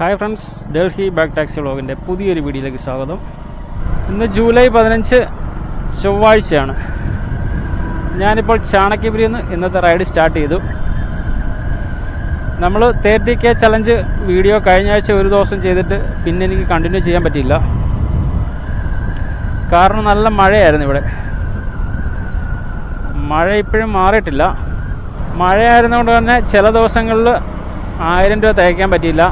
Hi friends Delhi back taxi വ്ളോഗിന്റെ പുതിയൊരു വീഡിയോയിലേക്ക് സ്വാഗതം. ഇന്ന് ജൂലൈ പതിനഞ്ച് ചൊവ്വാഴ്ചയാണ്. ഞാനിപ്പോൾ ചാണക്യപുരിയിൽ നിന്ന് ഇന്നത്തെ റൈഡ് സ്റ്റാർട്ട് ചെയ്തു. നമ്മൾ തേർട്ടി കെ ചലഞ്ച് വീഡിയോ കഴിഞ്ഞ ആഴ്ച ഒരു ദിവസം ചെയ്തിട്ട് പിന്നെ എനിക്ക് കണ്ടിന്യൂ ചെയ്യാൻ പറ്റിയില്ല. കാരണം നല്ല മഴയായിരുന്നു ഇവിടെ. മഴ ഇപ്പോഴും മാറിയിട്ടില്ല. മഴയായിരുന്നതുകൊണ്ട് തന്നെ ചില ദിവസങ്ങളിൽ ആയിരം രൂപ തികയ്ക്കാൻ പറ്റിയില്ല.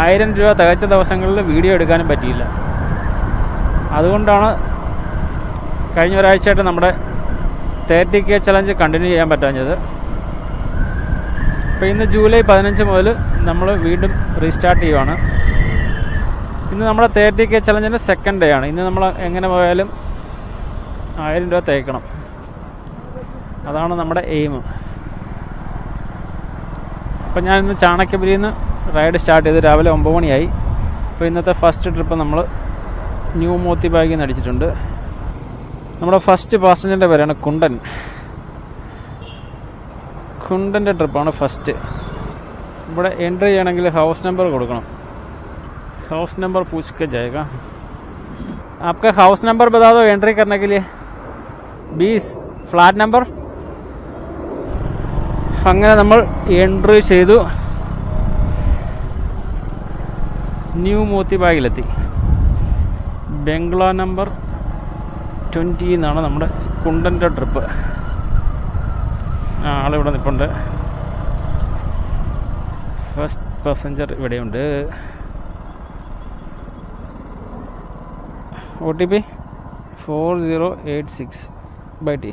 ആയിരം രൂപ തികച്ച ദിവസങ്ങളിൽ വീഡിയോ എടുക്കാനും പറ്റിയില്ല. അതുകൊണ്ടാണ് കഴിഞ്ഞ ഒരാഴ്ചയായിട്ട് നമ്മുടെ തേർട്ടി കെ ചലഞ്ച് കണ്ടിന്യൂ ചെയ്യാൻ പറ്റാഞ്ഞത്. അപ്പോൾ ഇന്ന് ജൂലൈ പതിനഞ്ച് മുതൽ നമ്മൾ വീണ്ടും റീസ്റ്റാർട്ട് ചെയ്യുവാണ്. ഇന്ന് നമ്മുടെ തേർട്ടി കെ ചലഞ്ചിന്റെ സെക്കൻഡ് ഡേ ആണ്. ഇന്ന് നമ്മൾ എങ്ങനെ പോയാലും ആയിരം രൂപ തേക്കണം. അതാണ് നമ്മുടെ എയിം അപ്പം ഞാൻ ഇന്ന് ചാണക്യപുരിയിൽ നിന്ന് റൈഡ് സ്റ്റാർട്ട് ചെയ്ത് രാവിലെ ഒമ്പത് മണിയായി അപ്പോൾ ഇന്നത്തെ ഫസ്റ്റ് ട്രിപ്പ് നമ്മൾ ന്യൂ മോത്തി ബാഗിൽ നിന്ന് അടിച്ചിട്ടുണ്ട് നമ്മുടെ ഫസ്റ്റ് പാസഞ്ചറിൻ്റെ പേരാണ് കുണ്ടൻ കുണ്ടൻ്റെ ട്രിപ്പാണ് ഫസ്റ്റ് ഇവിടെ എൻട്രി ചെയ്യണമെങ്കിൽ ഹൗസ് നമ്പർ കൊടുക്കണം हाउस नंबर पूछ के जाएगा आपका हाउस नंबर बता दो एंट्री करने के लिए बीस ഫ്ലാറ്റ് നമ്പർ അങ്ങനെ നമ്മൾ എൻട്രി ചെയ്തു ന്യൂ മോത്തി ബാഗിലെത്തി ബംഗ്ലാ നമ്പർ ട്വൻറ്റി എന്നാണ് നമ്മുടെ കുണ്ടൻ്റെ ട്രിപ്പ് ആ ആളിവിടെ നിൽപ്പുണ്ട് ഫസ്റ്റ് പാസഞ്ചർ ഇവിടെയുണ്ട് O T P four zero eight six बैठी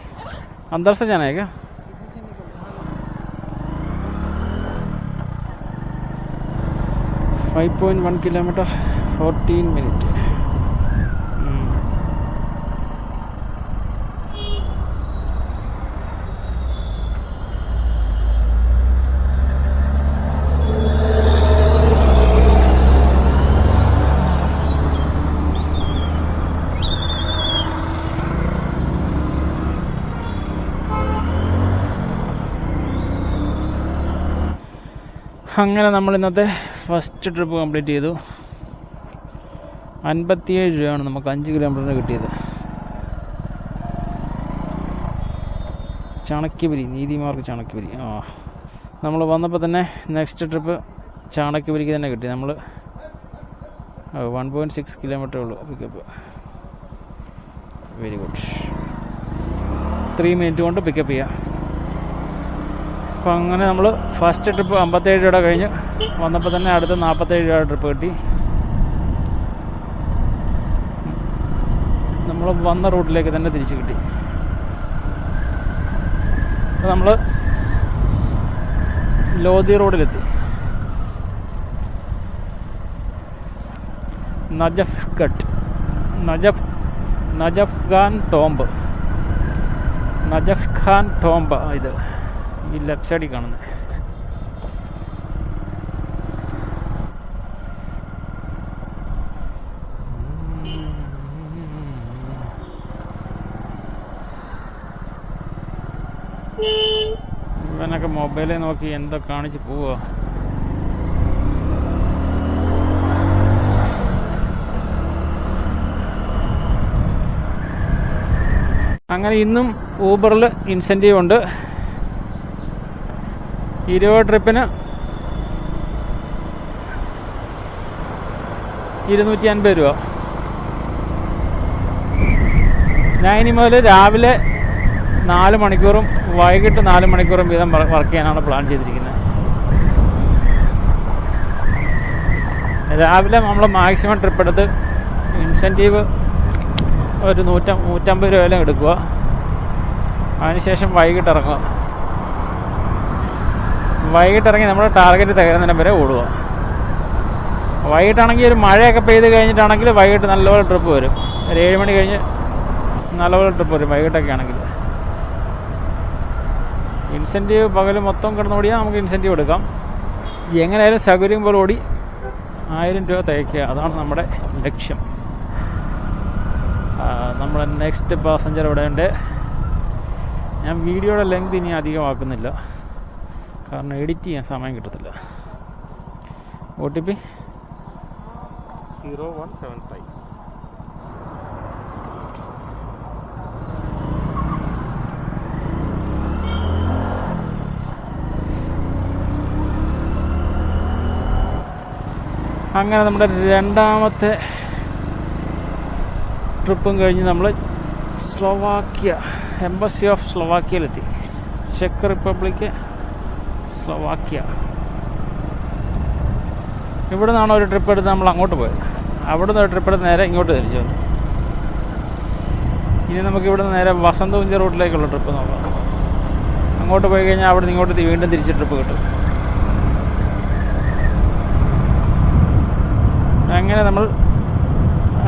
अंदर से जाना है क्या five point one kilometre fourteen minute അങ്ങനെ നമ്മൾ ഇന്നത്തെ ഫസ്റ്റ് ട്രിപ്പ് കംപ്ലീറ്റ് ചെയ്തു. അൻപത്തിയേഴ് രൂപയാണ് നമുക്ക് അഞ്ച് കിലോമീറ്ററിന് കിട്ടിയത്. ചാണക്യപുരി നീതിമാർഗ് ചാണക്യപുരി. ആ നമ്മൾ വന്നപ്പോൾ തന്നെ നെക്സ്റ്റ് ട്രിപ്പ് ചാണക്യപുരിക്ക് തന്നെ കിട്ടി. നമ്മൾ വൺ പോയിന്റ് സിക്സ് കിലോമീറ്റർ ഉള്ളൂ pickup very good three minute കൊണ്ട് പിക്കപ്പ് ചെയ്യാം. അപ്പോൾ അങ്ങനെ നമ്മൾ ഫസ്റ്റ് ട്രിപ്പ് അമ്പത്തേഴ് രൂപയുടെ കഴിഞ്ഞ് വന്നപ്പോൾ തന്നെ അടുത്ത നാൽപ്പത്തേഴ് രൂപയുടെ ട്രിപ്പ് കിട്ടി. നമ്മൾ വന്ന റൂട്ടിലേക്ക് തന്നെ തിരിച്ച് കിട്ടി. അപ്പോൾ നമ്മൾ ലോധി റോഡിലെത്തി. നജഫ് ഘട്ട് നജഫ് നജഫ് ഖാൻ ടോംബ്. നജഫ് ഖാൻ ടോംബ് ഇത്. ഈ ലെഫ്റ്റ് സൈഡിൽ കാണുന്നത് ഇവനൊക്കെ മൊബൈലിൽ നോക്കി എന്താ കാണിച്ച് പോവുക അങ്ങനെ ഇന്നും ഊബറിൽ ഇൻസെന്റീവ് ഉണ്ട്. ഇരുപത് ട്രിപ്പിന് ഇരുന്നൂറ്റി അൻപത് രൂപ. ഞാൻ ഇനി മുതൽ രാവിലെ നാല് മണിക്കൂറും വൈകിട്ട് നാല് മണിക്കൂറും വീതം വർക്ക് ചെയ്യാനാണ് പ്ലാൻ ചെയ്തിരിക്കുന്നത്. രാവിലെ നമ്മൾ മാക്സിമം ട്രിപ്പ് എടുത്ത് ഇൻസെന്റീവ് ഒരു നൂറ്റ നൂറ്റമ്പത് രൂപയിലും എടുക്കുക. അതിനുശേഷം വൈകിട്ട് ഇറങ്ങുക. വൈകിട്ട് ഇറങ്ങി നമ്മുടെ ടാർഗറ്റ് തകരുന്നതിന് വരെ ഓടുക. വൈകിട്ടാണെങ്കിൽ ഒരു മഴയൊക്കെ പെയ്ത് കഴിഞ്ഞിട്ടാണെങ്കിൽ വൈകിട്ട് നല്ലപോലെ ട്രിപ്പ് വരും. ഒരു ഏഴ് മണി കഴിഞ്ഞ് നല്ലപോലെ ട്രിപ്പ് വരും വൈകിട്ടൊക്കെ ആണെങ്കിൽ. ഇൻസെന്റീവ് പകൽ മൊത്തം കിടന്നോടിയാൽ നമുക്ക് ഇൻസെന്റീവ് എടുക്കാം. എങ്ങനെയായാലും സൗകര്യം പോലെ ഓടി ആയിരം രൂപ തയ്ക്കുക അതാണ് നമ്മുടെ ലക്ഷ്യം. നമ്മുടെ നെക്സ്റ്റ് പാസഞ്ചർ ഇവിടെ ഉണ്ട് ഞാൻ വീഡിയോയുടെ ലെങ്ത് ഇനി അധികമാക്കുന്നില്ല. കാരണം എഡിറ്റ് ചെയ്യാൻ സമയം കിട്ടത്തില്ല. O T P zero one seven five അങ്ങനെ നമ്മുടെ രണ്ടാമത്തെ ട്രിപ്പും കഴിഞ്ഞ് നമ്മൾ സ്ലോവാക്യ എംബസി ഓഫ് സ്ലോവാക്യയിലെത്തി. ചെക്ക് റിപ്പബ്ലിക് സ്ലോവാക്യ. ഇവിടെ നിന്നാണ് ഒരു ട്രിപ്പ് എടുത്ത് നമ്മൾ അങ്ങോട്ട് പോയത്. അവിടെ നിന്ന് ഒരു ട്രിപ്പ് എടുത്ത് നേരെ ഇങ്ങോട്ട് തിരിച്ചു വന്നു. ഇനി നമുക്ക് ഇവിടെ നിന്ന് നേരെ വസന്തകുഞ്ച റൂട്ടിലേക്കുള്ള ട്രിപ്പ് നോക്കാം അങ്ങോട്ട് പോയി കഴിഞ്ഞാൽ അവിടെ നിന്ന് ഇങ്ങോട്ട് വീണ്ടും തിരിച്ച് ട്രിപ്പ് കിട്ടും. അങ്ങനെ നമ്മൾ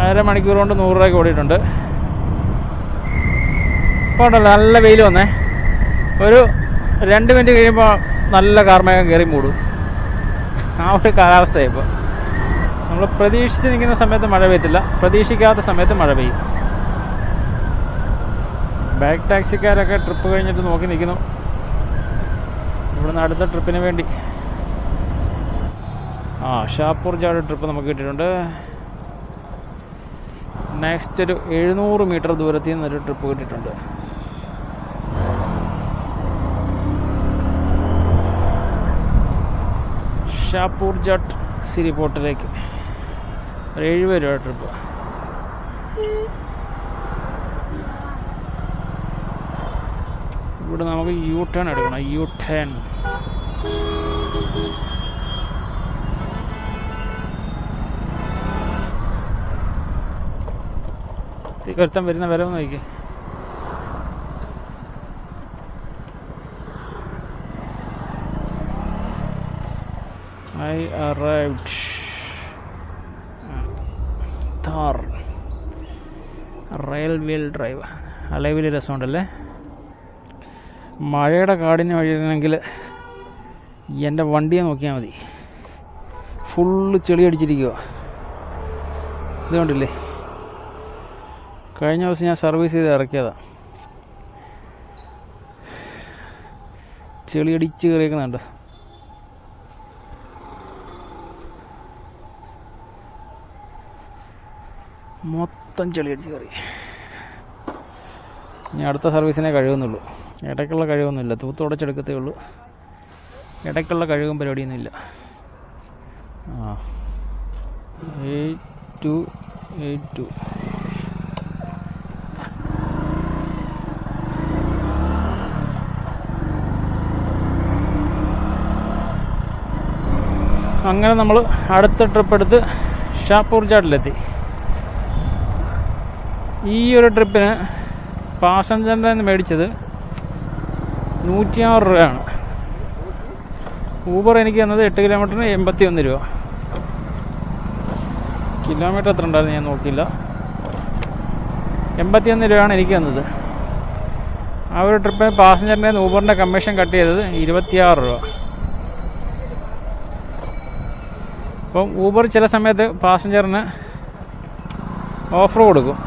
അരമണിക്കൂർ കൊണ്ട് നൂറ് രൂപയ്ക്ക് ഓടിയിട്ടുണ്ട്. ഇപ്പോൾ നല്ല വെയിൽ വന്നേ. ഒരു രണ്ട് മിനിറ്റ് കഴിയുമ്പോൾ നല്ല കാർമേഘം കയറി മൂടും. ആ ഒരു കാലാവസ്ഥയാണ് ഇപ്പോൾ നമ്മൾ പ്രതീക്ഷിച്ച് നിൽക്കുന്ന സമയത്ത് മഴ പെയ്യത്തില്ല. പ്രതീക്ഷിക്കാത്ത സമയത്ത് മഴ പെയ്യും. ബാക്ക് ടാക്സിക്കാരൊക്കെ ട്രിപ്പ് കഴിഞ്ഞിട്ട് നോക്കി നിൽക്കുന്നു. ഇവിടുന്ന് അടുത്ത ട്രിപ്പിന് വേണ്ടി. ആ ഷാപ്പൂർ ജാട് ട്രിപ്പ് നമുക്ക് കിട്ടിയിട്ടുണ്ട്. നെക്സ്റ്റ് ഒരു എഴുന്നൂറ് മീറ്റർ ദൂരത്തിൽ നിന്നൊരു ട്രിപ്പ് കിട്ടിയിട്ടുണ്ട്. ഷാപ്പൂർ ജട്ട് സിരി പോർട്ടിലേക്ക് ഒരു എഴുപത് രൂപ ട്രിപ്പ്. ഇവിടെ നമുക്ക് യു ടേൺ എടുക്കണം. യു ടേൺ ഒരുത്തം വരുന്ന വരവ് നോക്കി arrived Thar rail wheel drive. അലൈവിൽ രസമുണ്ടല്ലേ? മഴയുടെ കാടിന് വഴിയാണെങ്കിൽ എന്റെ വണ്ടിയെ നോക്കിയാൽ മതി. ഫുള്ള് ചെളി അടിച്ചിരിക്കുക ഇത് കണ്ടില്ലേ? കഴിഞ്ഞ ദിവസം ഞാൻ സർവീസ് ചെയ്ത് ഇറക്കിയതാ. ചെളി അടിച്ച് കയറിയേക്കുന്നുണ്ട്. മൊത്തം ചെളി അടിച്ച് കയറി. ഇനി അടുത്ത സർവീസിനെ കഴിയുന്നുള്ളൂ ഇടയ്ക്കുള്ള കഴിവൊന്നുമില്ല തൂത്തുടച്ചെടുക്കത്തേ ഉള്ളൂ. ഇടയ്ക്കുള്ള കഴിവും പരിപാടിയൊന്നുമില്ല ആ. Eight two eight two. അങ്ങനെ നമ്മൾ അടുത്ത ട്രിപ്പ് എടുത്ത് ഷാപ്പൂർ ജാട്ടിലെത്തി ഈ ഒരു ട്രിപ്പിന് പാസഞ്ചറിന്റെ നിന്ന് മേടിച്ചത് നൂറ്റിയാറ് രൂപയാണ്. ഊബർ എനിക്ക് തന്നത് എട്ട് കിലോമീറ്ററിന് എൺപത്തി ഒന്ന് രൂപ. കിലോമീറ്റർ എത്ര ഉണ്ടായിരുന്നു ഞാൻ നോക്കിയില്ല. എൺപത്തി ഒന്ന് രൂപയാണ് എനിക്ക് തന്നത്. ആ ഒരു ട്രിപ്പിന് പാസഞ്ചറിന്റെ ഊബറിന്റെ കമ്മീഷൻ കട്ട് ചെയ്തത് ഇരുപത്തിയാറ് രൂപ. അപ്പം ഊബർ ചില സമയത്ത് പാസഞ്ചറിന് ഓഫർ കൊടുക്കും.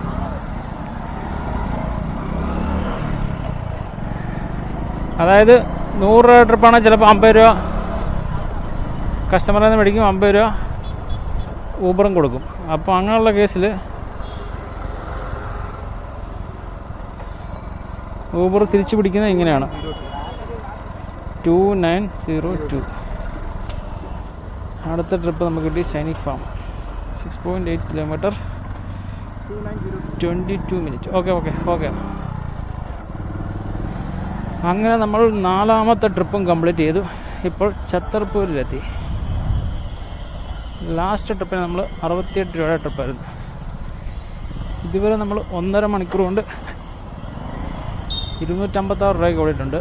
അതായത് നൂറ് രൂപ ട്രിപ്പാണെങ്കിൽ ചിലപ്പോൾ അമ്പത് രൂപ. കസ്റ്റമറിൽ നിന്ന് മേടിക്കും അമ്പത് രൂപ ഊബറും കൊടുക്കും. അപ്പോൾ അങ്ങനെയുള്ള കേസിൽ ഊബർ തിരിച്ചു പിടിക്കുന്നത് ഇങ്ങനെയാണ്. ടു നയൻ സീറോ ടു അടുത്ത ട്രിപ്പ് നമുക്ക് കിട്ടി Sainik farm six point eight kilometre twenty two minute okay okay okay അങ്ങനെ നമ്മൾ നാലാമത്തെ ട്രിപ്പും കംപ്ലീറ്റ് ചെയ്തു. ഇപ്പോൾ ഛത്തർപൂരിലെത്തി. ലാസ്റ്റ് ട്രിപ്പിന് നമ്മൾ അറുപത്തിയെട്ട് രൂപയുടെ ട്രിപ്പായിരുന്നു. ഇതുവരെ നമ്മൾ ഒന്നര മണിക്കൂർ കൊണ്ട് ഇരുന്നൂറ്റമ്പത്താറ് രൂപയ്ക്ക് ഓടിയിട്ടുണ്ട്.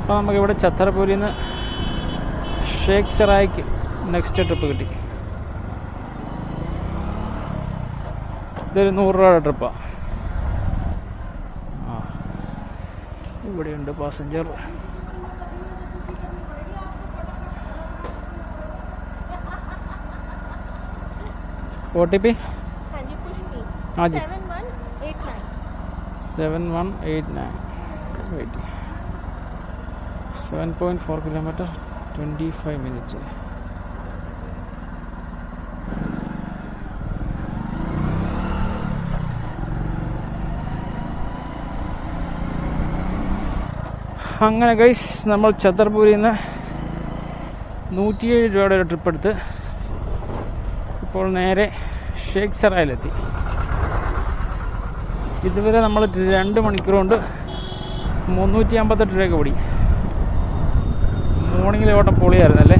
അപ്പോൾ നമുക്കിവിടെ ഛത്തർപൂരിൽ നിന്ന് ഷേഖ് സറായിക്ക് നെക്സ്റ്റ് ട്രിപ്പ് കിട്ടി. ഇതൊരു നൂറ് രൂപയുടെ ട്രിപ്പാണ് ആ ഇവിടെയുണ്ട് പാസഞ്ചർ ഒ ടി പി हाँ जी पुश मी हाँ जी seven one eight nine seven one eight nine wait seven point four kilometre അങ്ങനെ ഗൈസ് നമ്മൾ ഛത്തർപൂരിൽ നിന്ന് നൂറ്റിയേഴ് രൂപയുടെ ഒരു ട്രിപ്പ് എടുത്ത് ഇപ്പോൾ നേരെ ഷേഖ് സറായിലെത്തി. ഇതുവരെ നമ്മൾ രണ്ട് മണിക്കൂർ കൊണ്ട് മുന്നൂറ്റി അമ്പത്തെട്ട് രൂപയ്ക്ക് ഓടി മോർണിംഗിൽ ഓട്ടം പൊളിയായിരുന്നല്ലേ?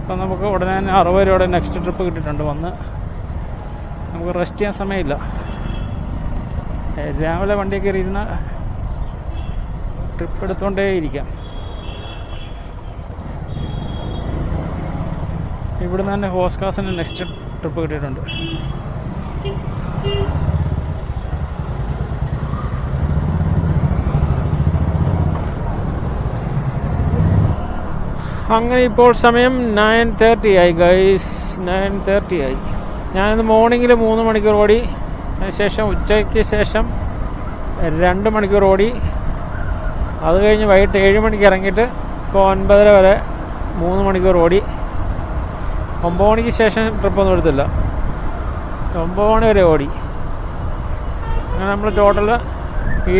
അപ്പം നമുക്ക് ഉടനെ തന്നെ അറുപത് രൂപയുടെ നെക്സ്റ്റ് ട്രിപ്പ് കിട്ടിയിട്ടുണ്ട്. വന്ന് നമുക്ക് റെസ്റ്റ് ചെയ്യാൻ സമയമില്ല. രാവിലെ വണ്ടിയൊക്കെ കയറി ഇരുന്ന ട്രിപ്പ് എടുത്തുകൊണ്ടേ ഇരിക്കാം ഇവിടുന്ന് തന്നെ ഹോസ്കാസിന് നെക്സ്റ്റ് ട്രിപ്പ് കിട്ടിയിട്ടുണ്ട്. അങ്ങനെ ഇപ്പോൾ സമയം നയൻ തേർട്ടി ആയി ഗൈസ് നയൻ തേർട്ടി ആയി. ഞാനിന്ന് മോർണിംഗിൽ മൂന്ന് മണിക്കൂർ ഓടി അതിനുശേഷം ഉച്ചയ്ക്ക് ശേഷം രണ്ട് മണിക്കൂർ ഓടി. അത് കഴിഞ്ഞ് വൈകിട്ട് ഏഴ് മണിക്ക് ഇറങ്ങിയിട്ട് ഇപ്പോൾ ഒൻപതര വരെ മൂന്ന് മണിക്കൂർ ഓടി. ഒമ്പത് മണിക്ക് ശേഷം ട്രിപ്പൊന്നും എടുത്തില്ല. ഒമ്പത് മണി വരെ ഓടി. അങ്ങനെ നമ്മൾ ടോട്ടൽ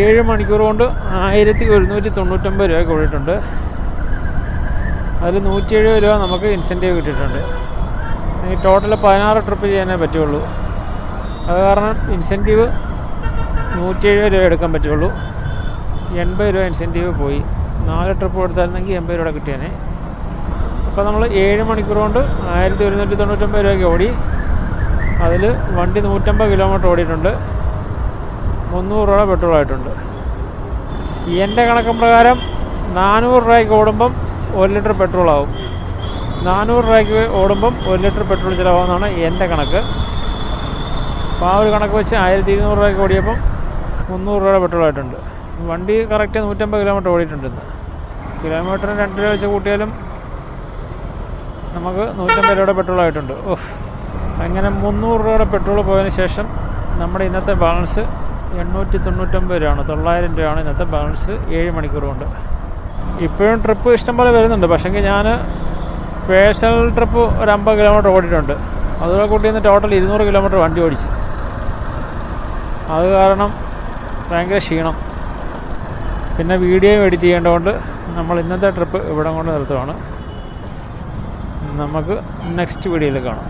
ഏഴ് മണിക്കൂർ കൊണ്ട് ആയിരത്തി ഒരുന്നൂറ്റി തൊണ്ണൂറ്റൊമ്പത് രൂപയ്ക്ക് ഓടിയിട്ടുണ്ട് അതിൽ നൂറ്റി എഴുപത് രൂപ നമുക്ക് ഇൻസെന്റീവ് കിട്ടിയിട്ടുണ്ട്. ഈ ടോട്ടൽ പതിനാറ് ട്രിപ്പ് ചെയ്യാനേ പറ്റുള്ളൂ. അത് കാരണം ഇൻസെന്റീവ് നൂറ്റി എഴുപത് രൂപ എടുക്കാൻ പറ്റുള്ളൂ. എൺപത് രൂപ ഇൻസെന്റീവ് പോയി. നാല് ട്രിപ്പ് കൊടുത്തായിരുന്നെങ്കിൽ എൺപത് രൂപ കിട്ടിയേനെ. അപ്പോൾ നമ്മൾ ഏഴ് മണിക്കൂർ കൊണ്ട് ആയിരത്തി ഒരുന്നൂറ്റി തൊണ്ണൂറ്റൊമ്പത് രൂപയ്ക്ക് ഓടി. അതിൽ വണ്ടി നൂറ്റമ്പത് കിലോമീറ്റർ ഓടിയിട്ടുണ്ട്. മുന്നൂറ് രൂപ പെട്രോൾ ആയിട്ടുണ്ട്. എന്റെ കണക്കും പ്രകാരം നാനൂറ് രൂപയ്ക്ക് ഓടുമ്പം ഒരു ലിറ്റർ പെട്രോൾ ആവും. നാനൂറ് രൂപയ്ക്ക് ഓടുമ്പം ഒരു ലിറ്റർ പെട്രോൾ ചിലവാകുന്നതാണ് എന്റെ കണക്ക്. അപ്പോൾ ആ ഒരു കണക്ക് വെച്ച് ആയിരത്തി ഇരുന്നൂറ് രൂപയ്ക്ക് ഓടിയപ്പം മുന്നൂറ് രൂപയുടെ പെട്രോൾ ആയിട്ടുണ്ട്. വണ്ടി കറക്റ്റ് നൂറ്റമ്പത് കിലോമീറ്റർ ഓടിയിട്ടുണ്ട് ഇന്ന്. കിലോമീറ്ററിന് രണ്ട് രൂപ വെച്ച് കൂട്ടിയാലും നമുക്ക് നൂറ്റമ്പത് രൂപയുടെ പെട്രോൾ ആയിട്ടുണ്ട്. ഓഹ് അങ്ങനെ മുന്നൂറ് രൂപയുടെ പെട്രോൾ പോയതിന് ശേഷം നമ്മുടെ ഇന്നത്തെ ബാലൻസ് എണ്ണൂറ്റി തൊണ്ണൂറ്റൊമ്പത് രൂപയാണ്. തൊള്ളായിരം രൂപയാണ് ഇന്നത്തെ ബാലൻസ് ഏഴ് മണിക്കൂർ കൊണ്ട്. ഇപ്പോഴും ട്രിപ്പ് ഇഷ്ടംപോലെ വരുന്നുണ്ട്. പക്ഷേങ്കിൽ ഞാൻ പേഴ്സണൽ ട്രിപ്പ് ഒരു അമ്പത് കിലോമീറ്റർ ഓടിയിട്ടുണ്ട്. അതുപോലെ കൂട്ടി ടോട്ടൽ ഇരുന്നൂറ് കിലോമീറ്റർ വണ്ടി ഓടിച്ച്. അത് കാരണം ഭയങ്കര ക്ഷീണം. പിന്നെ വീഡിയോ എഡിറ്റ് ചെയ്യേണ്ടതുകൊണ്ട് നമ്മൾ ഇന്നത്തെ ട്രിപ്പ് ഇവിടെ കൊണ്ട് നിർത്തുവാണ്. നമുക്ക് നെക്സ്റ്റ് വീഡിയോയിൽ കാണാം.